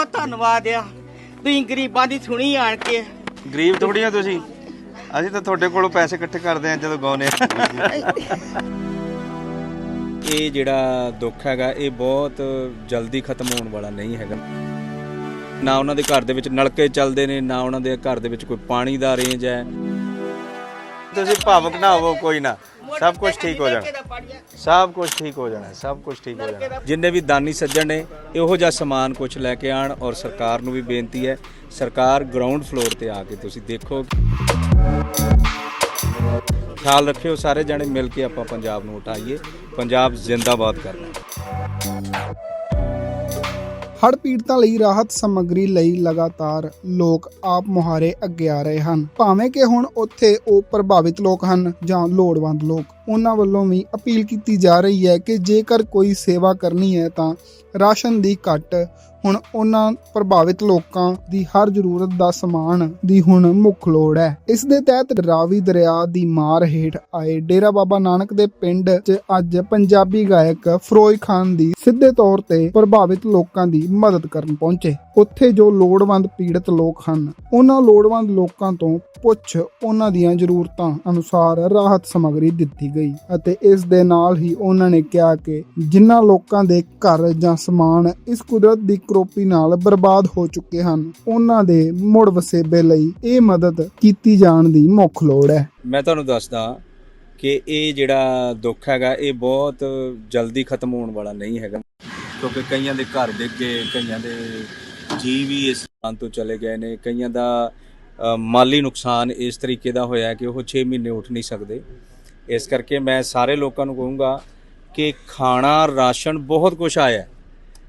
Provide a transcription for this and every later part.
ਬਹੁਤ ਧੰਨਵਾਦ ਆ। ਤੁਸੀਂ ਗਰੀਬਾਂ ਦੀ ਸੁਣੀ ਆਣ ਕੇ। ਗਰੀਬ ਥੋੜੀ ਆ ਤੁਸੀਂ। ਅਸੀਂ ਤਾਂ ਤੁਹਾਡੇ ਕੋਲੋਂ ਪੈਸੇ ਇਕੱਠੇ ਕਰਦੇ ਆ ਜਦੋਂ ਗਾਉਨੇ ਆ। ਇਹ ਜਿਹੜਾ ਦੁੱਖ ਹੈਗਾ ਇਹ ਬਹੁਤ ਜਲਦੀ ਖਤਮ ਹੋਣ ਵਾਲਾ ਨਹੀਂ ਹੈਗਾ। ਨਾ ਉਹਨਾਂ ਦੇ ਘਰ ਦੇ ਵਿੱਚ ਨਲਕੇ ਚੱਲਦੇ ਨੇ ਨਾ ਉਹਨਾਂ ਦੇ ਘਰ ਦੇ ਵਿੱਚ ਕੋਈ ਪਾਣੀ ਦਾ ਅਰੇਂਜ ਹੈ। ਤੁਸੀਂ ਭਾਵੁਕ ਨਾ ਹੋਵੋ ਕੋਈ ਨਾ। ਸਭ ਕੁਝ ਠੀਕ ਹੋ ਜਾਣਾ। ਸਭ ਕੁਝ ਠੀਕ ਹੋ ਜਾਣਾ ਸਭ ਕੁਝ ਠੀਕ ਹੋ ਜਾਣਾ। ਜਿੰਨੇ ਵੀ ਦਾਨੀ ਸੱਜਣ ਨੇ ਇਹੋ ਜਿਹਾ ਸਮਾਨ ਕੁਝ ਲੈ ਕੇ ਆਣ ਔਰ ਸਰਕਾਰ ਨੂੰ ਵੀ ਬੇਨਤੀ ਹੈ ਸਰਕਾਰ ਗਰਾਊਂਡ ਫਲੋਰ ਤੇ ਆ ਕੇ ਤੁਸੀਂ ਦੇਖੋ। ਖਿਆਲ ਰੱਖਿਓ ਸਾਰੇ ਜਣੇ ਮਿਲ ਕੇ ਆਪਾਂ ਪੰਜਾਬ ਨੂੰ ਉਠਾਈਏ। ਪੰਜਾਬ ਜ਼ਿੰਦਾਬਾਦ ਕਰਨਾ ਹੈ। ਹੜ੍ਹ ਪੀੜਤਾਂ ਲਈ ਰਾਹਤ ਸਮੱਗਰੀ ਲਈ ਲਗਾਤਾਰ ਲੋਕ ਆਪ ਮੁਹਾਰੇ ਅੱਗੇ ਆ ਰਹੇ ਹਨ। ਭਾਵੇਂ ਕਿ ਹੁਣ ਉੱਥੇ ਉਹ ਪ੍ਰਭਾਵਿਤ ਲੋਕ ਹਨ ਜਾਂ ਲੋੜਵੰਦ ਲੋਕ, ਉਹਨਾਂ ਵੱਲੋਂ ਵੀ ਅਪੀਲ ਕੀਤੀ ਜਾ ਰਹੀ ਹੈ ਕਿ ਜੇਕਰ ਕੋਈ ਸੇਵਾ ਕਰਨੀ ਹੈ ਤਾਂ ਰਾਸ਼ਨ ਦੀ ਘੱਟ ਹੁਣ ਉਹਨਾਂ ਪ੍ਰਭਾਵਿਤ ਲੋਕਾਂ ਦੀ ਹਰ ਜ਼ਰੂਰਤ ਦਾ ਸਮਾਨ ਦੀ ਹੁਣ ਮੁੱਖ ਲੋੜ ਹੈ। ਇਸ ਦੇ ਤਹਿਤ ਰਾਵੀ ਦਰਿਆ ਦੀ ਮਾਰ ਹੇਠ ਆਏ ਡੇਰਾ ਬਾਬਾ ਨਾਨਕ ਦੇ ਪਿੰਡ 'ਚ ਅੱਜ ਪੰਜਾਬੀ ਗਾਇਕ ਫਰੋਜ਼ ਖਾਨ ਦੀ ਸਿੱਧੇ ਤੌਰ ਤੇ ਪ੍ਰਭਾਵਿਤ ਲੋਕਾਂ ਦੀ ਮਦਦ ਕਰਨ ਪਹੁੰਚੇ। ਉੱਥੇ ਜੋ ਲੋੜਵੰਦ ਪੀੜਤ ਲੋਕ ਹਨ, ਉਹਨਾਂ ਲੋੜਵੰਦ ਲੋਕਾਂ ਤੋਂ ਪੁੱਛ ਉਹਨਾਂ ਦੀਆਂ ਜ਼ਰੂਰਤਾਂ ਅਨੁਸਾਰ ਰਾਹਤ ਸਮੱਗਰੀ ਦਿੱਤੀ ਗਈ ਅਤੇ ਇਸ ਦੇ ਨਾਲ ਹੀ ਉਹਨਾਂ ਨੇ ਕਿਹਾ ਕਿ ਜਿਨ੍ਹਾਂ ਲੋਕਾਂ ਦੇ ਘਰ ਜਾਂ ਸਮਾਨ ਇਸ ਕੁਦਰਤ ਦੀ ਕਰੋਪੀ ਨਾਲ ਬਰਬਾਦ ਹੋ ਚੁੱਕੇ ਹਨ। ਉਹਨਾਂ ਦੇ ਮੁੜ ਵਸੇਬੇ ਲਈ ਇਹ ਮਦਦ ਕੀਤੀ ਜਾਣ ਦੀ ਮੁੱਖ ਲੋੜ ਹੈ। ਮੈਂ ਤੁਹਾਨੂੰ ਦੱਸਦਾ ਕਿ ਇਹ ਜਿਹੜਾ ਦੁੱਖ ਹੈਗਾ, ਇਹ ਬਹੁਤ ਜਲਦੀ ਖਤਮ ਹੋਣ ਵਾਲਾ ਨਹੀਂ ਹੈਗਾ। ਕਿਉਂਕਿ ਕਈਆਂ ਦੇ ਘਰ ਡਿੱਗ ਗਏ, ਕਈਆਂ ਦੇ ਜੀ ਵੀ ਇਸ ਸਥਾਨ ਤੋਂ ਚਲੇ ਗਏ ਨੇ। ਕਈਆਂ ਦਾ ਮਾਲੀ ਨੁਕਸਾਨ ਇਸ ਤਰੀਕੇ ਦਾ ਹੋਇਆ ਕਿ ਉਹ 6 ਮਹੀਨੇ ਉੱਠ ਨਹੀਂ ਸਕਦੇ। ਇਸ ਕਰਕੇ ਮੈਂ ਸਾਰੇ ਲੋਕਾਂ ਨੂੰ ਕਹੂੰਗਾ ਕਿ ਖਾਣਾ, ਰਾਸ਼ਨ ਬਹੁਤ ਕੁਝ ਆਇਆ।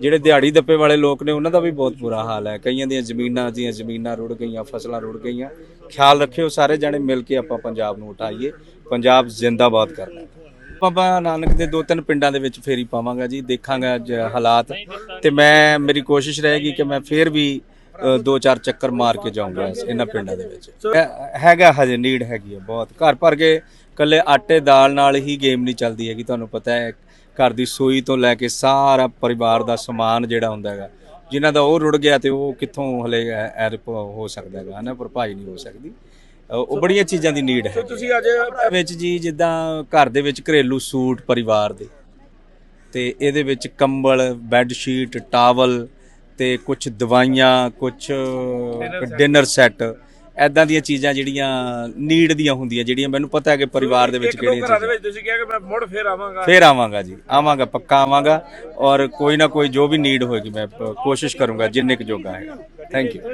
ਜਿਹੜੇ ਦਿਹਾੜੀ ਦੱਪੇ ਵਾਲੇ ਲੋਕ ਨੇ, ਉਹਨਾਂ ਦਾ ਵੀ ਬਹੁਤ ਬੁਰਾ ਹਾਲ ਹੈ। ਕਈਆਂ ਦੀਆਂ ਜ਼ਮੀਨਾਂ ਦੀਆਂ ਜ਼ਮੀਨਾਂ ਰੁੜ ਗਈਆਂ, ਫਸਲਾਂ ਰੁੜ ਗਈਆਂ। ਖਿਆਲ ਰੱਖਿਓ ਸਾਰੇ ਜਣੇ, ਮਿਲ ਕੇ ਆਪਾਂ ਪੰਜਾਬ ਨੂੰ ਉਠਾਈਏ। ਪੰਜਾਬ ਜ਼ਿੰਦਾਬਾਦ ਕਰਨਾ। ਹੈ ਬਾਬਾ ਨਾਨਕ ਦੇ ਦੋ ਤਿੰਨ ਪਿੰਡਾਂ ਦੇ ਵਿੱਚ ਫੇਰੀ ਪਾਵਾਂਗਾ ਜੀ, ਦੇਖਾਂਗਾ ਅੱਜ ਹਾਲਾਤ। ਤੇ ਮੈਂ, ਮੇਰੀ ਕੋਸ਼ਿਸ਼ ਰਹੇਗੀ ਕਿ ਮੈਂ ਫੇਰ ਵੀ ਦੋ ਚਾਰ ਚੱਕਰ ਮਾਰ ਕੇ ਜਾਊਂਗਾ ਇਹਨਾਂ ਪਿੰਡਾਂ ਦੇ ਵਿੱਚ। ਹੈ- ਹੈਗਾ ਹਜੇ ਨੀਡ ਹੈਗੀ ਹੈ ਬਹੁਤ। ਘਰ ਭਰ ਕੇ ਕੱਲੇ ਆਟੇ ਦਾਲ ਨਾਲ ਹੀ ਗੇਮ ਨਹੀਂ ਚੱਲਦੀ ਹੈਗੀ ਤੁਹਾਨੂੰ ਪਤਾ ਹੈ। ਘਰ ਦੀ ਸੂਈ ਤੋਂ ਲੈ ਕੇ ਸਾਰਾ ਪਰਿਵਾਰ ਦਾ ਸਮਾਨ ਜਿਹੜਾ ਹੁੰਦਾ ਹੈਗਾ ਜਿਨ੍ਹਾਂ ਦਾ ਉਹ ਰੁੜ ਗਿਆ ਤੇ ਉਹ ਕਿੱਥੋਂ ਹਲੇ ਐ ਹੋ ਸਕਦਾ ਹੈਗਾ ਹਨਾ? ਭਰਪਾਈ ਨਹੀਂ ਹੋ ਸਕਦੀ। ਅ, ਉਹ ਬੜੀਆਂ ਚੀਜ਼ਾਂ ਦੀ ਨੀਡ ਹੈ ਤੁਸੀਂ ਅੱਜ ਵਿੱਚ ਜੀ ਜਿੱਦਾਂ ਘਰ ਦੇ ਵਿੱਚ ਘਰੇਲੂ ਸੂਟ ਪਰਿਵਾਰ ਦੇ ਤੇ ਇਹਦੇ ਵਿੱਚ ਕੰਬਲ ਬੈੱਡ ਸ਼ੀਟ ਟਾਵਲ ਤੇ ਕੁਝ ਦਵਾਈਆਂ ਕੁਝ ਡਿਨਰ ਸੈੱਟ ਐਦਾਂ ਦੀਆਂ ਚੀਜ਼ਾਂ ਜਿਹੜੀਆਂ ਨੀਡ ਦੀਆਂ ਹੁੰਦੀਆਂ ਜਿਹੜੀਆਂ ਮੈਨੂੰ ਪਤਾ ਹੈ ਕਿ ਪਰਿਵਾਰ ਦੇ ਵਿੱਚ ਕਿਹੜੀਆਂ ਘਰਾਂ ਦੇ ਚੀਜ਼ਾਂ ਵਿੱਚ ਤੁਸੀਂ ਕਿਹਾ ਕਿ ਮੈਂ ਮੁੜ ਫੇਰ ਆਵਾਂਗਾ। ਫੇਰ ਆਵਾਂਗਾ ਜੀ ਆਵਾਂਗਾ ਪੱਕਾ ਆਵਾਂਗਾ। ਔਰ ਕੋਈ ਨਾ ਕੋਈ ਜੋ ਵੀ ਨੀਡ ਹੋਏਗੀ ਮੈਂ ਕੋਸ਼ਿਸ਼ ਕਰੂੰਗਾ ਜਿੰਨੇ ਕੁ ਜੋਗਾ ਹੈਗਾ। Thank you